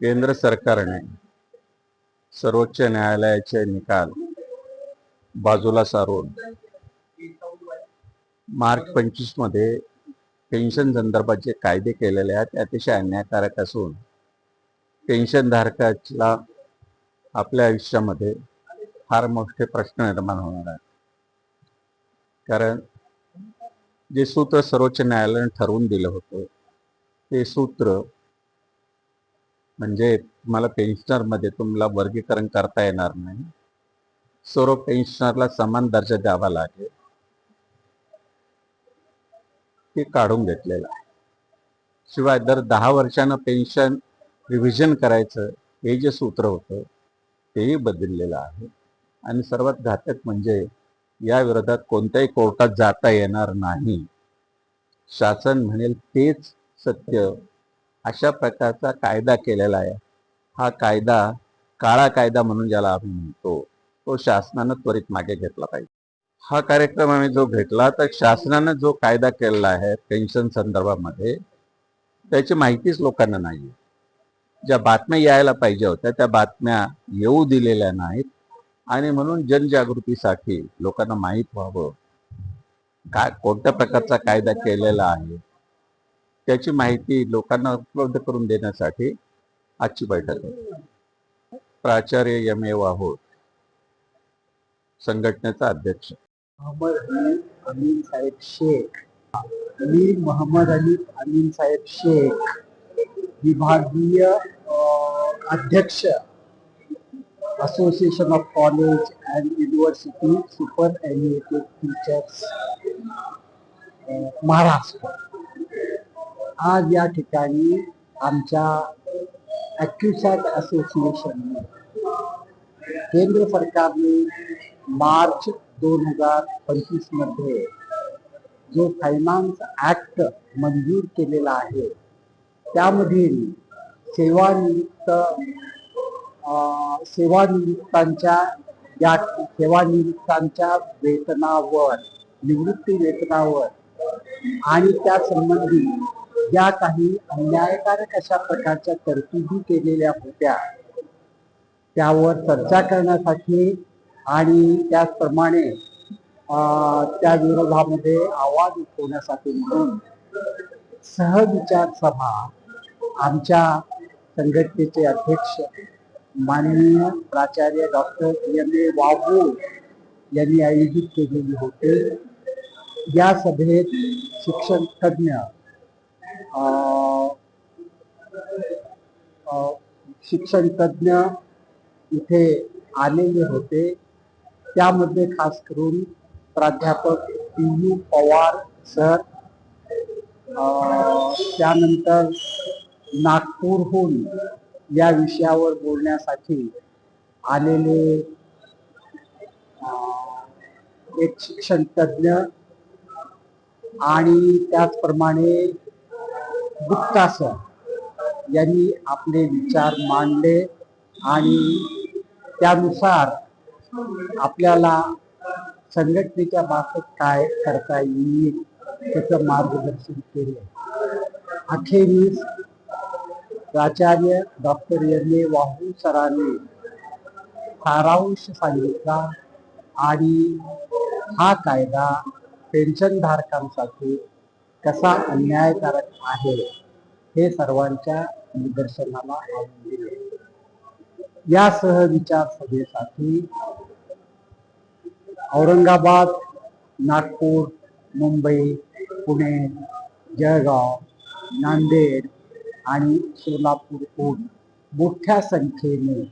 केंद्र सरकारने सर्वोच्च न्यायालयाचे निकाल बाजूला सारून मार्च पंचवीसमध्ये पेन्शन संदर्भात जे कायदे केलेले आहेत ते अतिशय अन्यायकारक असून पेन्शनधारकाला आपल्या आयुष्यामध्ये फार मोठे प्रश्न निर्माण होणार आहेत. कारण जे सूत्र सर्वोच्च न्यायालयाने ठरवून दिलं होतं ते सूत्र म्हणजे तुम्हाला पेन्शनरमध्ये तुम्हाला वर्गीकरण करता येणार नाही. सर्व पेन्शनरला समान दर्जा द्यावा लागेल. ते काढून घेतलेलं आहे. शिवाय दर दहा वर्षानं पेन्शन रिव्हिजन करायचं हे जे सूत्र होतं तेही बदललेलं आहे. आणि सर्वात घातक म्हणजे या विरोधात कोणत्याही कोर्टात जाता येणार नाही. शासन म्हणेल तेच सत्य अशा प्रकारचा कायदा केलेला आहे. हा कायदा काळा कायदा म्हणून ज्याला आम्ही म्हणतो तो शासनानं त्वरित मागे घेतला पाहिजे. हा कार्यक्रम आम्ही जो घेतला तर शासनानं जो कायदा केलेला आहे पेन्शन संदर्भामध्ये त्याची माहितीच लोकांना नाही ज्या बातम्या यायला पाहिजे होत्या त्या बातम्या येऊ दिलेल्या नाहीत. आणि म्हणून जनजागृतीसाठी लोकांना माहीत व्हावं. काय कोणत्या प्रकारचा कायदा केलेला आहे? त्याची माहिती लोकांना उपलब्ध करून देण्यासाठी आजची बैठक आहे. प्राचार्य एम ए वाहोड संघटनेचा अध्यक्ष. मोहम्मद अली अमीन साहेब शेख मी मोहम्मद अली अमीन साहेब शेख विभागीय अध्यक्ष association of college and university superannuated teachers Maharashtra. आज या ठिकाणी आमच्या ॲक्युसॅट असोसिएशनने केंद्र सरकारने मार्च दोन हजार पंचवीसमध्ये जो फायनान्स ॲक्ट मंजूर केलेला आहे त्यामधील सेवानिवृत्त अं, सेवानिवृत्तांच्या या सेवानिवृत्तांच्या वेतनावर निवृत्ती वेतनावर आणि त्या संबंधी या काही अन्यायकारक अशा प्रकारच्या तरतुदी केलेल्या होत्या. त्यावर चर्चा करण्यासाठी आणि त्याचप्रमाणे अं, त्या विरोधामध्ये आवाज उठवण्यासाठी म्हणून सहविचार सभा आमच्या संघटनेचे अध्यक्ष माननीय प्राचार्य डॉक्टर एम ए वाबू यांनी आयोजित केलेली होती. या सभेत शिक्षण तज्ञ शिक्षण तज्ञ इथे आलेले होते. त्यामध्ये खास करून प्राध्यापक पी यू पवार सर त्यानंतर नागपूरहून या विषयावर बोलण्यासाठी आलेले एक शिक्षण तज्ञ आणि त्याचप्रमाणे गुप्ता सर यांनी आपले विचार मांडले आणि त्यानुसार आपल्याला संघटनेच्या बाबतीत काय करता येईल त्याचं मार्गदर्शन केले. अखेरीस प्राचार्य डॉक्टर एम ए वाहू सरांनी सारांश सांगितला आणि हा कायदा पेन्शनधारकांसाठी कसा अन्यायकारक आहे हे सर्वांच्या निदर्शनाला आणून दिले या सहविचार सभेसाठी औरंगाबाद नागपूर मुंबई पुणे जळगाव नांदेड आणि सोलापूरहून मोठ्या संख्येने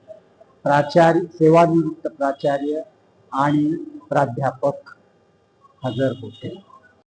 प्राचार्य सेवानिवृत्त प्राचार्य आणि प्राध्यापक हजर होते.